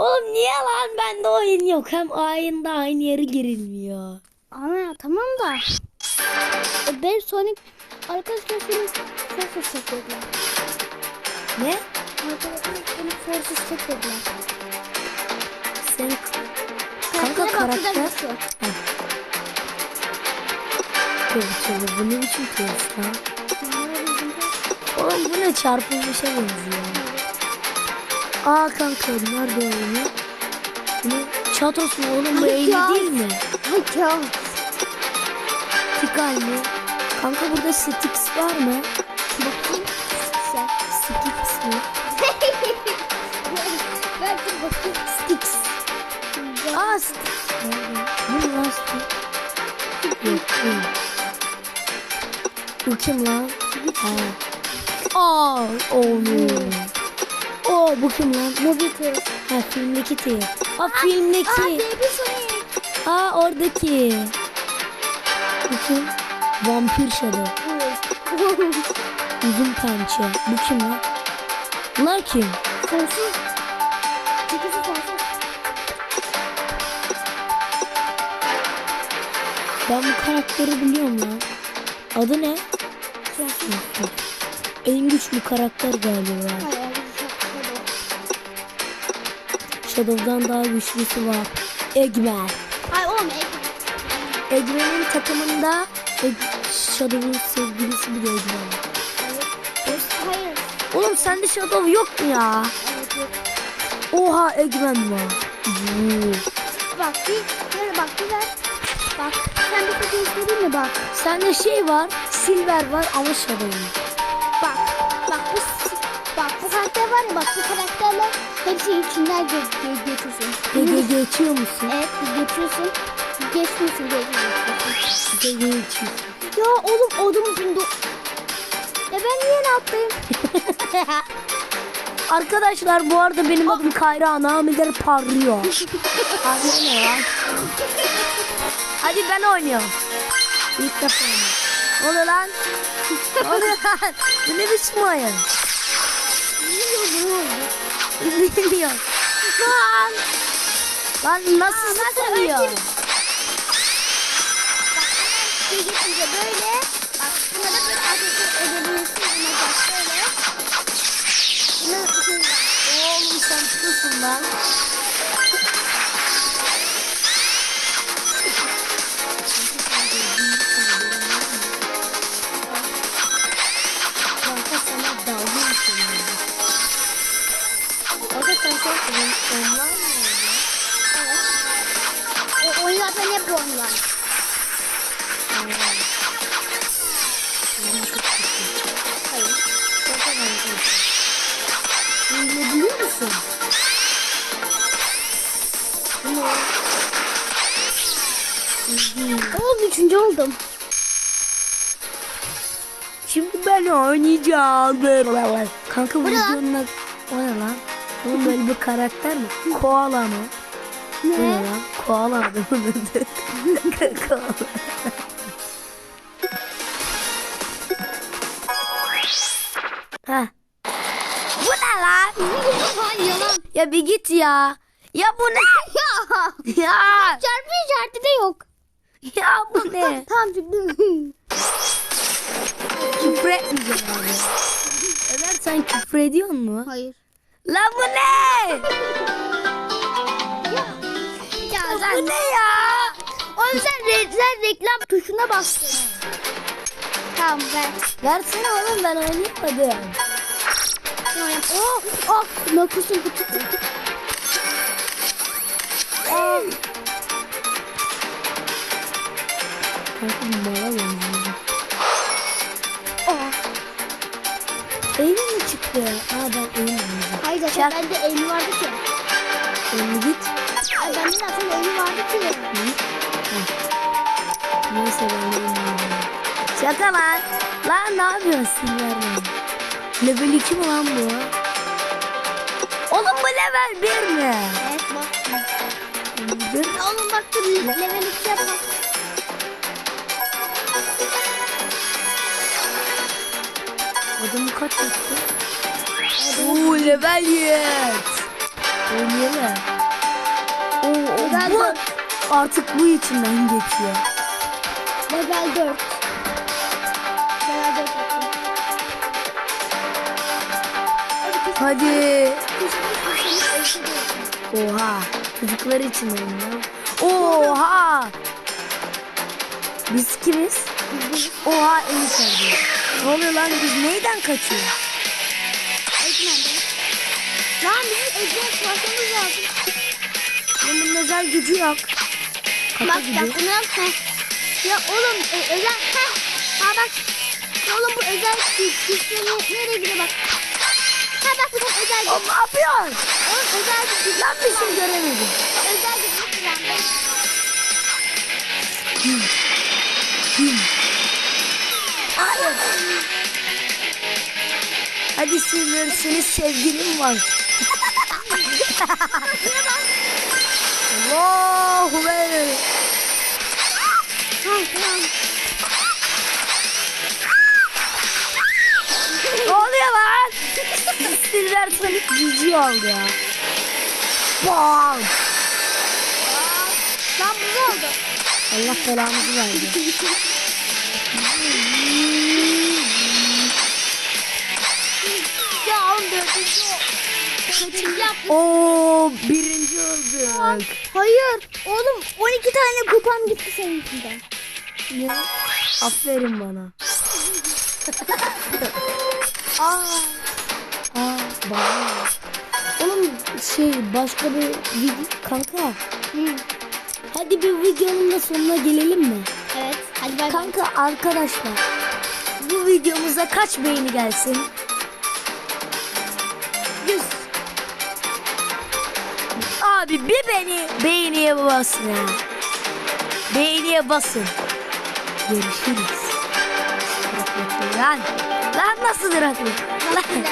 Oğlum niye lan bende oyun yok? Hem ayında aynı yere girilmiyor. Ana tamam da. E, ben Sonic arkadaşlar Sonic Forces çektiler. Ne? Arkadaşlar Sonic Forces çektiler. Sen kanka karakter. Tövbe bu ne biçim kıyas lan? Oğlum bu ne çarpılmışa benziyor. Aa kanka nerede oyunu? Ne? Çatos mu oğlum bu eğli Ya. değil mi? Ya. Tikal mi? Kanka burada Stix var mı? Bakayım. Stix mi? Belki bakayım. Stix. Aa Stix. Ne lan Stix? Yok. Bu kim lan? Aa. Aa oğlum. Oo bu kim lan? Mobitus. Ha filmdeki T. Aa filmdeki. Aa Baby Sonic. Aa oradaki. Bu kim? Vampir Shadow. Uzun pençe. Bu kim lan? Bunlar kim? Sonsuz. Çekisi sonsuz. Ben bu karakteri biliyorum lan. Adı ne? En güçlü karakter galiba. Hayır. Shadow'dan daha güçlüsü var. Eggman. Ay oğlum Eggman'in takımında Egg- Shadow'un sevgilisi bir Eggman. Hayır. Oğlum sende Shadow yok mu ya? Evet yok. Oha Eggman var. Bak bir böyle bak bir ver. Bak sen bir kutu istedin mi bak. Sende şey var, Silver var ama Shadow yok. Karakter var ya bak bu karakterle hepsi içinden ge ge geçiyorsun. Gece geçiyor musun? Evet geçiyorsun. Geçmiyorsun diye geçiyorsun. Gece geçiyorsun. Ya oğlum odum bunda. Ya ben niye ne yapayım? Arkadaşlar bu arada benim adım Kayra Namiler parlıyor. Abi ne lan? Hadi ben oynuyorum. İlk defa oynuyorum. Ne oluyor lan? ne oluyor lan? Bu ne biçim oyun? Bilmiyorum. Lan. Lan nasıl sıkılıyor? Bir geçince böyle. Bak buna da böyle ateşi edebilirsin. Buna böyle. Şey. Oğlum sen tutuyorsun lan. Online mı oynuyorsun? O oyun zaten hep online. Hayır. Hile biliyor musun? Oğlum üçüncü oldum. Şimdi ben oynayacağım. Kanka bu videonun adı- o ne lan? Oğlum böyle bir karakter mi? Koala mı? Bu ne lan? Koala mı bunun? Koala. Heh. Bu ne lan? Yalan. Ya bir git ya. Ya bu ne? Ya. Ya. Çarpı işareti de yok. Ya bu ne? Tamam çıktım. küfür etmeyeceğim abi. Ömer sen küfür ediyor mu? Hayır. Lan bu ne? Ya. Ya Bu sen, ne ya? oğlum sen, re- sen reklam tuşuna bastın. Tamam ver. Versene oğlum ben oynayamadım. Oh, oh, makusun kutu. Aa. Kanka bu mala benziyor. Çak. bende elmi vardı ki. Elini git. Ay bende zaten elmi vardı ki. Neyse ben eğri oynayacağım. Şaka lan. Lan ne yapıyorsun lan? Level 2 mi lan bu? Oğlum bu level 1 mi? Evet bak. Bir. Oğlum bak dur level 2 yapma. Adamı kaç yaptı? Oo level 7. Oynayalım. Bu artık bu içinden geçiyor. Level 4. Level 4 yaptım. Hadi. Oha. Çocuklar için oynuyor. Oha. Biz kimiz? Oha en içeride. Ne oluyor lan biz neyden kaçıyor? Lan bizim Ece'ye savaşmamız lazım. Bunun özel gücü yok. Kaka Bak gibi. bak bunu. Heh. Ya oğlum e, özel. Heh. Ha bak. Oğlum bu özel güçleri nereye gidiyor bak. Ha bak bu da özel güç. Oğlum ne yapıyorsun? Oğlum özel güç. Lan bir şey göremedim. Özel güç. Hayır. Hadi Silver senin sevgilin var. Allahu tamam. Ne oluyor lan? Silver Sonic cici oldu ya. Bam. Lan bu oldu? Allah belamızı verdi. Oo birinci olduk. Hayır. Oğlum 12 tane kupam gitti seninkinden. Ne? Aferin bana. Aa. Aa bana. Oğlum şey başka bir video kanka. Hı. Hadi bir videonun da sonuna gelelim mi? Evet. Hadi bay bay. Kanka arkadaşlar bu videomuza kaç beğeni gelsin? Abi bir beni beğeniye basın ya. Beğeniye basın. Görüşürüz. Lan, lan nasıl? Lan.